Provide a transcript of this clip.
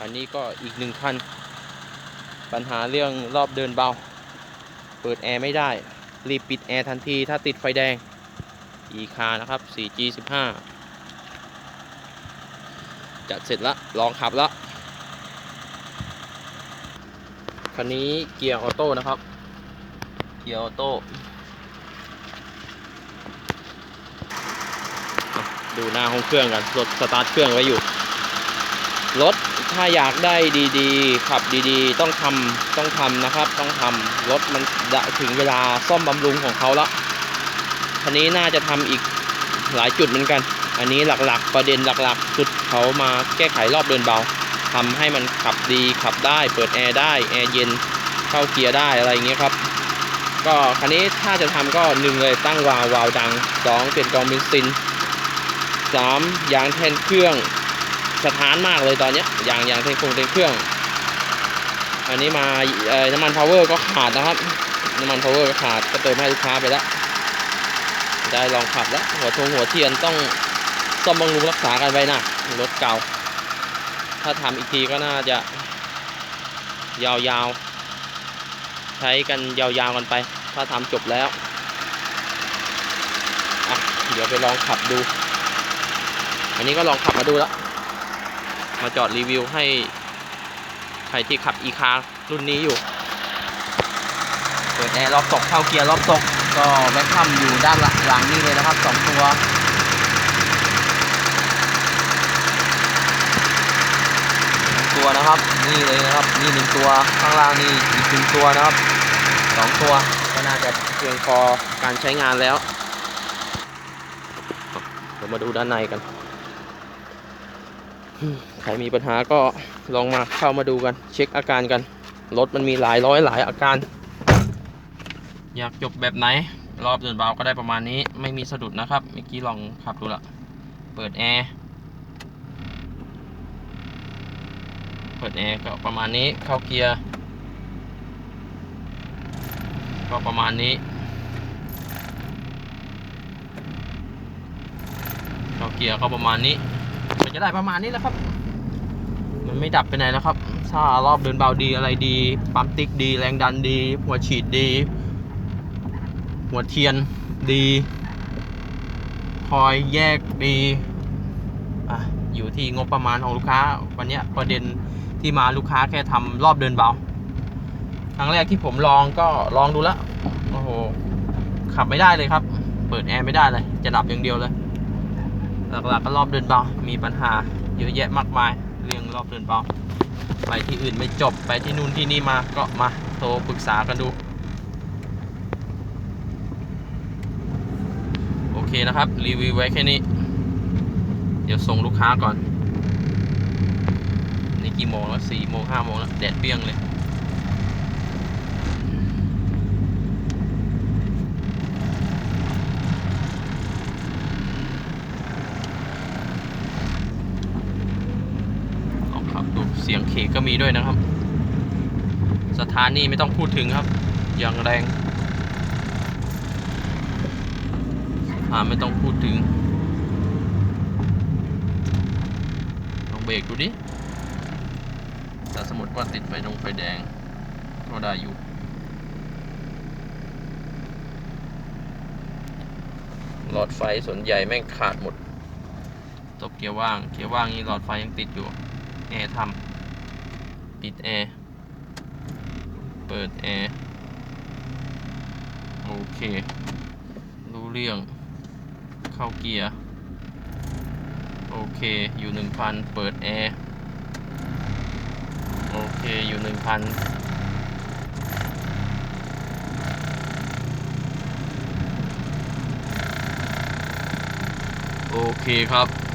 อันนี้ก็อีกหนึ่งคัน ปัญหาเรื่องรอบเดินเบา เปิดแอร์ไม่ได้ รีบปิดแอร์ทันทีถ้าติดไฟแดง e คานะครับ 4G15 จัดเสร็จละ ลองขับละคันนี้เกียร์ออโต้นะครับ เกียร์ออโต้ดูหน้าห้องเครื่องกันรถสตาร์ทเครื่องไว้อยู่ รถ ถ้าอยากได้ดีๆ ขับดีๆ ต้องทำต้องทำนะครับ ต้องทำรถมันจะถึงเวลาซ่อมบำรุงของเขาแล้วคันนี้น่าจะทำอีกหลายจุดเหมือนกัน อันนี้หลักๆ ประเด็นหลักๆ จุดเขามาแก้ไขรอบเดินเบาทำให้มันขับดีขับได้ เปิดแอร์ได้แอร์เย็นเข้าเกียร์ได้อะไรอย่างเงี้ยครับ ก็คันนี้ถ้าจะทำก็หนึ่งเลยตั้งวาล์ววาล์วดังสองเปลี่ยนกองเบนซินสามยางแทนเครื่อง สถานมากเลยตอนเนี้ยอย่างอย่างเทนคงเทนเครื่อง อันนี้มาน้ำมันพาวเวอร์ก็ขาดนะครับน้ำมันพาวเวอร์ก็ขาดก็เติมให้ลูกค้าไปแล้วได้ลองขับแล้วหัวทงหัวเทียนต้องซ่อมบำรุงรักษากันไว้นะรถเก่า ถ้าทำอีกทีก็น่าจะ ยาวๆ ใช้กันยาวๆกันไป ถ้าทำจบแล้วอะเดี๋ยวไปลองขับดู อันนี้ก็ลองขับมาดูแล้ว มาจอดรีวิวให้ ใครที่ขับอีคารุ่นนี้อยู่ เปิดแอร์รอบตกเข้าเกียร์รอบตก ก็แบ็คคัมอยู่ด้านหลังนี่เลยนะครับสองตัวตัวนะครับ นี่เลยนะครับ นี่หนึ่งตัวข้างล่างนี่อีกหนึ่งตัวนะครับสองตัวก็น่าจะเพียงพอการใช้งานแล้วเดี๋ยวมาดูด้านในกัน ใครมีปัญหาก็ลองมาเข้ามาดูกัน เช็คอาการกัน รถมันมีหลายร้อยหลายอาการ อยากจบแบบไหน รอบเดินเบาก็ได้ประมาณนี้ ไม่มีสะดุดนะครับ เมื่อกี้ลองขับดูละ เปิดแอร์ เปิดแอร์ก็ประมาณนี้ เข้าเกียร์ ก็ประมาณนี้ เข้าเกียร์ก็ประมาณนี้ มันจะได้ประมาณนี้แล้วครับ มันไม่ดับไปไหนแล้วครับ ถ้ารอบเดินเบาดีอะไรดี ปั๊มติ๊กดี แรงดันดี หัวฉีดดี หัวเทียนดีคอยแยกดีอะอยู่ที่งบประมาณของลูกค้า วันนี้ประเด็นที่มาลูกค้าแค่ทำรอบเดินเบาครั้งแรกที่ผมลองก็ลองดูแล้วโอ้โหขับไม่ได้เลยครับ เปิดแอร์ไม่ได้เลย จะดับอย่างเดียวเลย หลักๆก็รอบเดินเบา มีปัญหาเยอะแยะมากมาย เรื่องรอบเดินเบา ไปที่อื่นไม่จบ ไปที่นู่นที่นี่มา ก็มาโทรปรึกษากันดู โอเคนะครับ รีวิวไว้แค่นี้ เดี๋ยวส่งลูกค้าก่อน นี่กี่โมงแล้วสี่โมงห้าโมงแล้ว แดดเปรี้ยงเลย ลองขับดูเสียงเคก็มีด้วยนะครับ สถานีไม่ต้องพูดถึงครับ อย่างแรงสถานไม่ต้องพูดถึงลองเบรกดูดิแต่สมมติว่าติดไฟตรงไฟแดงก็ได้อยู่หลอดไฟส่วนใหญ่แม่งขาดหมดตบเกียร์ว่าง เกียร์ว่างนี่หลอดไฟยังติดอยู่ แอร์ทำปิดแอร์ เปิดแอร์ โอเค รู้เรื่อง เข้าเกียร์ โอเค อยู่หนึ่งพันเปิดแอร์ โอเค อยู่หนึ่งพันโอเคครับ